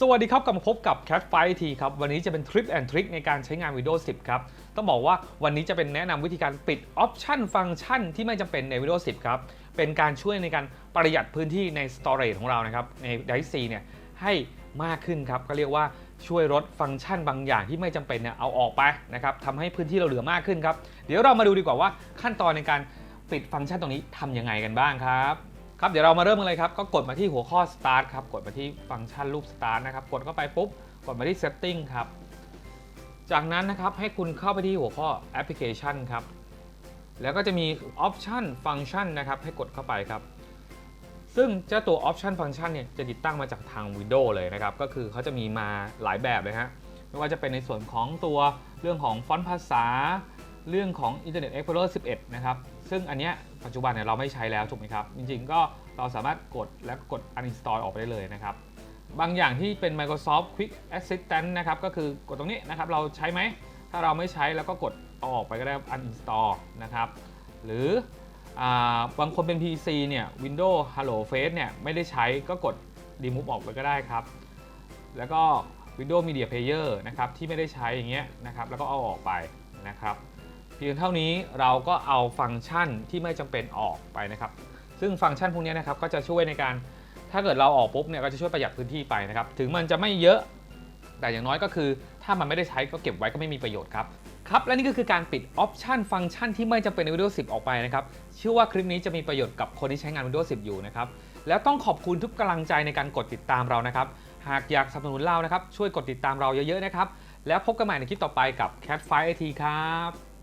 สวัสดีครับ กลับมาพบกับ Cat f i ทีครับ วันนี้จะเป็นทริปแอนทริคในการใช้งาน Windows 10 ครับ ต้องบอกว่าวันนี้จะเป็นแนะนำวิธีการปิดออปชันฟังก์ชันที่ไม่จำเป็นใน Windows 10 ครับ เป็นการช่วยในการประหยัดพื้นที่ใน Storage ของเรานะครับ ใน Drive C เนี่ยให้มากขึ้นครับ ก็เรียกว่าช่วยลดฟังก์ชันบางอย่างที่ไม่จำเป็นเนี่ยเอาออกไปนะครับทำให้พื้นที่เราเหลือมากขึ้นครับ เดี๋ยวเรามาดูดีกว่าว่าขั้นตอนในการปิดฟังก์ชันตรงนี้ทำยังไงกันบ้างครับ ครับเดี๋ยวเรามาเริ่มกันเลยครับก็กดมาที่หัวข้อ start ครับกดมาที่ฟังก์ชันรูป start นะครับกดเข้าไปปุ๊บกดมาที่ setting ครับจากนั้นนะครับให้คุณเข้าไปที่หัวข้อ application ครับแล้วก็จะมี option function นะครับให้กดเข้าไปครับซึ่งเจ้าตัว option function เนี่ยจะติดตั้งมาจากทาง Windows เลยนะครับก็คือเขาจะมีมาหลายแบบเลยฮะไม่ว่าจะเป็นในส่วนของตัวเรื่องของฟอนต์ภาษา เรื่องของ Internet Explorer 11 นะครับ ซึ่งอันเนี้ยปัจจุบันเนี่ยเราไม่ใช้แล้วถูกไหมครับ จริงๆ ก็เราสามารถกดแล้วก็กด uninstall ออกไปได้เลยนะครับ บางอย่างที่เป็น Microsoft Quick Assistant นะครับ ก็คือกดตรงนี้นะครับ เราใช้ไหม ถ้าเราไม่ใช้แล้วก็กดเอาออกไปก็ได้ uninstall นะครับ หรืออบางคนเป็น PC เนี่ย Windows Hello Face เนี่ยไม่ได้ใช้ก็กด remove ออกไปก็ได้ครับ แล้วก็ Windows Media Player นะครับที่ไม่ได้ใช้อย่างเงี้ยนะครับแล้วก็เอาออกไปนะครับ เพียงเท่านี้เราก็เอาฟังก์ชันที่ไม่จำเป็นออกไปนะครับ ซึ่งฟังก์ชันพวกนี้นะครับก็จะช่วยในการถ้าเกิดเราออกปุ๊บเนี่ยก็จะช่วยประหยัดพื้นที่ไปนะครับ ถึงมันจะไม่เยอะ แต่อย่างน้อยก็คือ ถ้ามันไม่ได้ใช้ก็เก็บไว้ก็ไม่มีประโยชน์ครับครับ และนี่ก็คือการปิดออปชันฟังก์ชันที่ไม่จำเป็นใน Windows 10 ออกไปนะครับเชื่อว่าคลิปนี้จะมีประโยชน์กับคนที่ใช้งาน Windows 10 อยู่นะครับแล้วต้องขอบคุณทุกกำลังใจในการกดติดตามเรานะครับ หากอยากสนับสนุนเรานะครับช่วยกดติดตามเราเยอะๆนะครับแล้วพบกันใหม่ในคลิปต่อไปกับ Cat f i IT ครับ